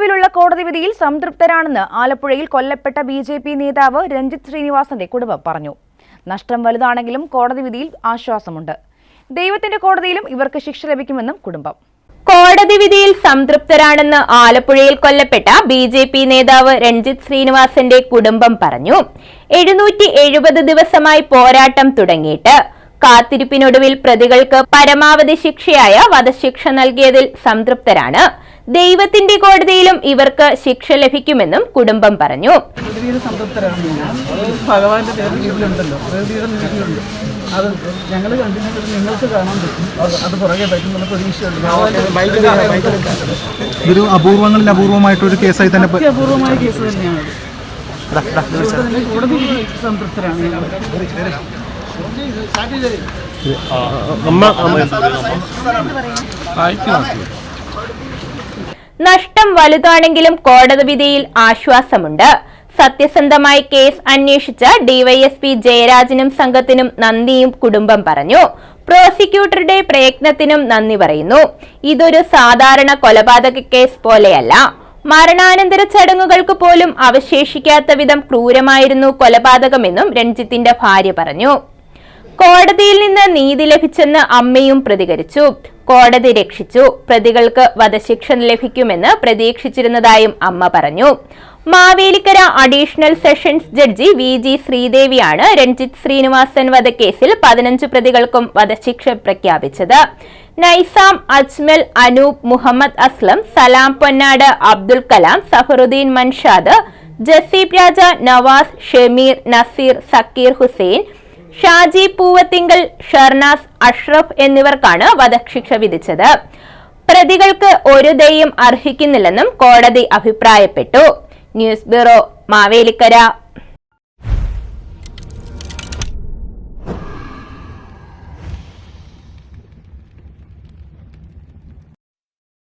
നിലവിലുള്ള കോടതി വിധിയിൽ സംതൃപ്തരാണെന്ന് ആലപ്പുഴയിൽ കൊല്ലപ്പെട്ട ബി ജെ പി നേതാവ് രഞ്ജിത്ത് ശ്രീനിവാസന്റെ കുടുംബം പറഞ്ഞു. നഷ്ടം വലുതാണെങ്കിലും കോടതി വിധിയിൽ ആശ്വാസമുണ്ട്. ദൈവത്തിന്റെ കോടതിയിലും ഇവർക്ക് ശിക്ഷ ലഭിക്കുമെന്നും കുടുംബം. കോടതി വിധിയിൽ സംതൃപ്തരാണെന്ന് ആലപ്പുഴയിൽ കൊല്ലപ്പെട്ട ബി ജെ പി നേതാവ് രഞ്ജിത്ത് ശ്രീനിവാസന്റെ കുടുംബം പറഞ്ഞു. എഴുന്നൂറ്റി എഴുപത് ദിവസമായി പോരാട്ടം തുടങ്ങിയിട്ട്. കാത്തിരിപ്പിനൊടുവിൽ പ്രതികൾക്ക് പരമാവധി ശിക്ഷയായ വധശിക്ഷ നൽകിയതിൽ സംതൃപ്തരാണ്. ദൈവത്തിന്റെ കോടതിയിലും ഇവർക്ക് ശിക്ഷ ലഭിക്കുമെന്നും കുടുംബം പറഞ്ഞു ഭഗവാന്റെ അത് ഞങ്ങൾ കണ്ടിട്ട് നിങ്ങൾക്ക് കാണാൻ പറ്റും അത് പുറകെ പറ്റും എന്നുള്ള പ്രതീക്ഷയുണ്ട് ഇതൊരു അപൂർവങ്ങളിൽ അപൂർവമായിട്ടൊരു കേസായി തന്നെ പ- അത്യപൂർവമായ കേസ് തന്നെയാണ് കോടതി സംതൃപ്തരാണ് ഞങ്ങൾ നഷ്ടം വലുതാണെങ്കിലും കോടതി വിധിയിൽ ആശ്വാസമുണ്ട്. സത്യസന്ധമായി കേസ് അന്വേഷിച്ച ഡിവൈഎസ്പി ജയരാജനും സംഘത്തിനും നന്ദിയും കുടുംബം പറഞ്ഞു. പ്രോസിക്യൂട്ടറുടെ പ്രയത്നത്തിനും നന്ദി പറയുന്നു. ഇതൊരു സാധാരണ കൊലപാതക കേസ് പോലെയല്ല. മരണാനന്തര ചടങ്ങുകൾക്ക് പോലും അവശേഷിക്കാത്ത വിധം ക്രൂരമായിരുന്നു കൊലപാതകമെന്നും രഞ്ജിത്തിന്റെ ഭാര്യ പറഞ്ഞു. കോടതിയിൽ നിന്ന് നീതി ലഭിച്ചെന്ന് അമ്മയും പ്രതികരിച്ചു. കോടതി രക്ഷിച്ചു. പ്രതികൾക്ക് വധശിക്ഷ ലഭിക്കുമെന്ന് പ്രതീക്ഷിച്ചിരുന്നതായും അമ്മ പറഞ്ഞു. Mavelikara additional sessions judge V G ശ്രീദേവിയാണ് Ranjith Sreenivasan വധക്കേസിൽ പതിനഞ്ച് പ്രതികൾക്കും വധശിക്ഷ പ്രഖ്യാപിച്ചത്. നൈസാം അജ്മൽ അനൂപ് മുഹമ്മദ് അസ്ലം സലാം പൊന്നാട് അബ്ദുൽ കലാം സഫറുദ്ദീൻ മൻഷാദ് ജസീബ് രാജ നവാസ് ഷമീർ നസീർ സക്കീർ ഹുസൈൻ ഷാജി പൂവത്തിങ്കൽ ഷർനാസ് അഷ്റഫ് എന്നിവർക്കാണ് വധശിക്ഷ വിധിച്ചത്. പ്രതികൾക്ക് ഒരു ദയും അർഹിക്കുന്നില്ലെന്നും കോടതി അഭിപ്രായപ്പെട്ടു. News bureau Mavelikara.